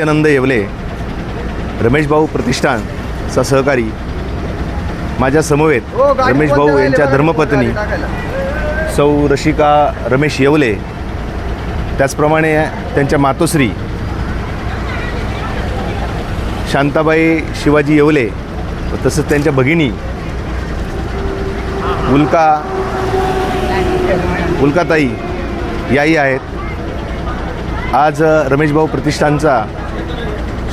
सत्यानंद येवले रमेश भाऊ प्रतिष्ठानचा सहकारी. माझ्या समवेत रमेश भाऊ यांच्या धर्मपत्नी सौ रशिका रमेश येवले. त्याचप्रमाणे त्यांच्या मातोश्री शांताबाई शिवाजी येवले तसंच त्यांच्या भगिनी उल्का उल्काताई याही आहेत. आज रमेशभाऊ प्रतिष्ठानचा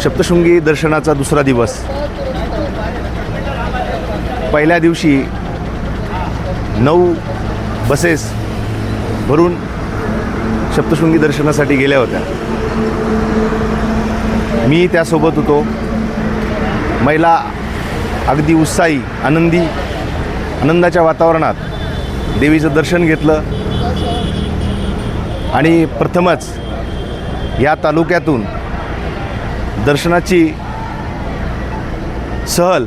सप्तशृंगी दर्शनाचा दुसरा दिवस. पहिल्या दिवशी नऊ बसेस भरून सप्तशृंगी दर्शनासाठी गेल्या होत्या. मी त्यासोबत होतो. महिला अगदी उत्साही आनंदी आनंदाच्या वातावरणात देवीचं दर्शन घेतलं. आणि प्रथमच या तालुक्यातून दर्शनाची सहल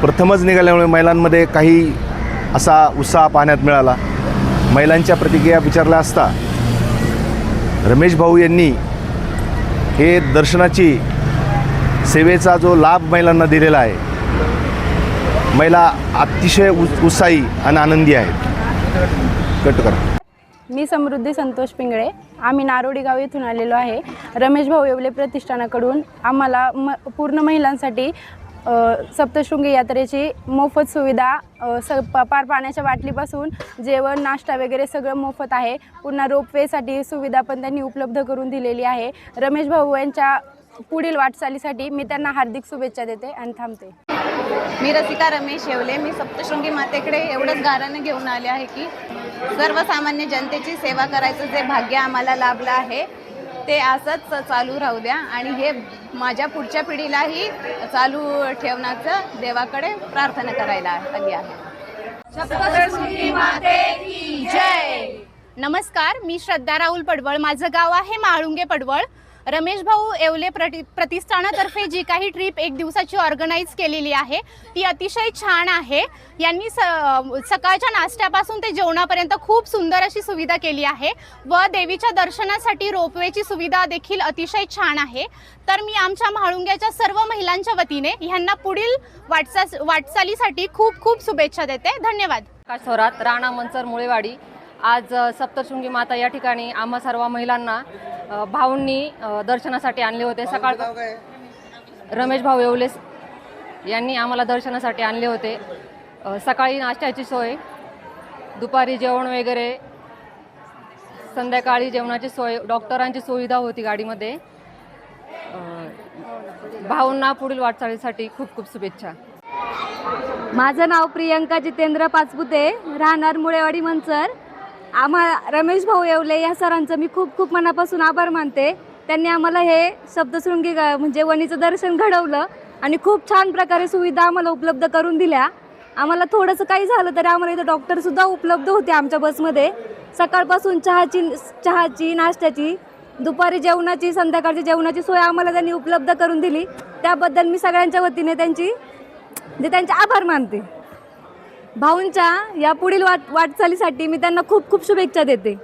प्रथमच निघाल्यामुळे महिलांमध्ये काही असा उत्साह पाहण्यात मिळाला. महिलांच्या प्रतिक्रिया विचारल्या असता रमेश भाऊ यांनी हे दर्शनाची सेवेचा जो लाभ महिलांना दिलेला आहे महिला अतिशय उत् उत्साही आणि आनंदी आहेत. कट करा. मी समृद्धी संतोष पिंगळे. आम्ही नारोडी गाव येथून आलेलो आहे. रमेश भाऊ येवले प्रतिष्ठानाकडून आम्हाला म पूर्ण महिलांसाठी सप्तशृंगी यात्रेची मोफत सुविधा स प पार पाण्याच्या बाटलीपासून जेवण नाश्ता वगैरे सगळं मोफत आहे. पुन्हा रोपवेसाठी सुविधा पण त्यांनी उपलब्ध करून दिलेली आहे. रमेश भाऊ यांच्या पुढील वाटचालीसाठी मी त्यांना हार्दिक शुभेच्छा देते आणि थांबते. मी रसिका रमेश येवले. मी सप्तशृंगी मातेकडे एवढंच गारानं घेऊन आले आहे की सर्वसामान्य जनतेची सेवा करायचं जे भाग्य आम्हाला लाभलं आहे ते असंच चालू राहू द्या. आणि हे माझ्या पुढच्या पिढीलाही चालू ठेवण्याचं देवाकडे प्रार्थना करायला आली आहे. नमस्कार मी श्रद्धा राहुल पडवळ. माझं गाव आहे माळुंगे पडवळ. रमेश भाऊ येवले प्रति प्रतिष्ठानातर्फे जी काही ट्रिप एक दिवसाची ऑर्गनाईज केलेली आहे ती अतिशय छान आहे. यांनी स सकाळच्या नाश्त्यापासून ते जेवणापर्यंत खूप सुंदर अशी सुविधा केली आहे. व देवीच्या दर्शनासाठी रोपवेची सुविधा देखील अतिशय छान आहे. तर मी आमच्या म्हाळुंग्याच्या सर्व महिलांच्या वतीने ह्यांना पुढील वाटचा वाटचालीसाठी खूप खूप शुभेच्छा देते. धन्यवाद. प्रकाश थोरात राणा मंचर मुळेवाडी. आज सप्तशृंगी माता या ठिकाणी आम्हा सर्व महिलांना भाऊंनी दर्शनासाठी आणले होते. सकाळ रमेश भाऊ येवले यांनी आम्हाला दर्शनासाठी आणले होते. सकाळी नाश्त्याची सोय दुपारी जेवण वगैरे संध्याकाळी जेवणाची सोय डॉक्टरांची सुविधा होती गाडीमध्ये. भाऊंना पुढील वाटचालीसाठी खूप खूप शुभेच्छा. माझं नाव प्रियंका जितेंद्र पाचपुते राहणार मुळेवाडी मंचर. आम्हा रमेश भाऊ येवले या सरांचं मी खूप खूप मनापासून आभार मानते. त्यांनी आम्हाला हे सप्तशृंगी ग- म्हणजे वणीचं दर्शन घडवलं आणि खूप छान प्रकारे सुविधा आम्हाला उपलब्ध करून दिल्या. आम्हाला थोडंसं काही झालं तरी आम्हाला इथं डॉक्टरसुद्धा उपलब्ध होते आमच्या बसमध्ये सकाळपासून चहाची चहाची नाश्त्याची दुपारी जेवणाची संध्याकाळची जेवणाची सोय आम्हाला त्यांनी उपलब्ध करून दिली. त्याबद्दल मी सगळ्यांच्या वतीने त्यांची जे त्यांचे आभार मानते. भाऊंच्या या पुढील वाट वाटचालीसाठी मी त्यांना खूप खूप शुभेच्छा देते.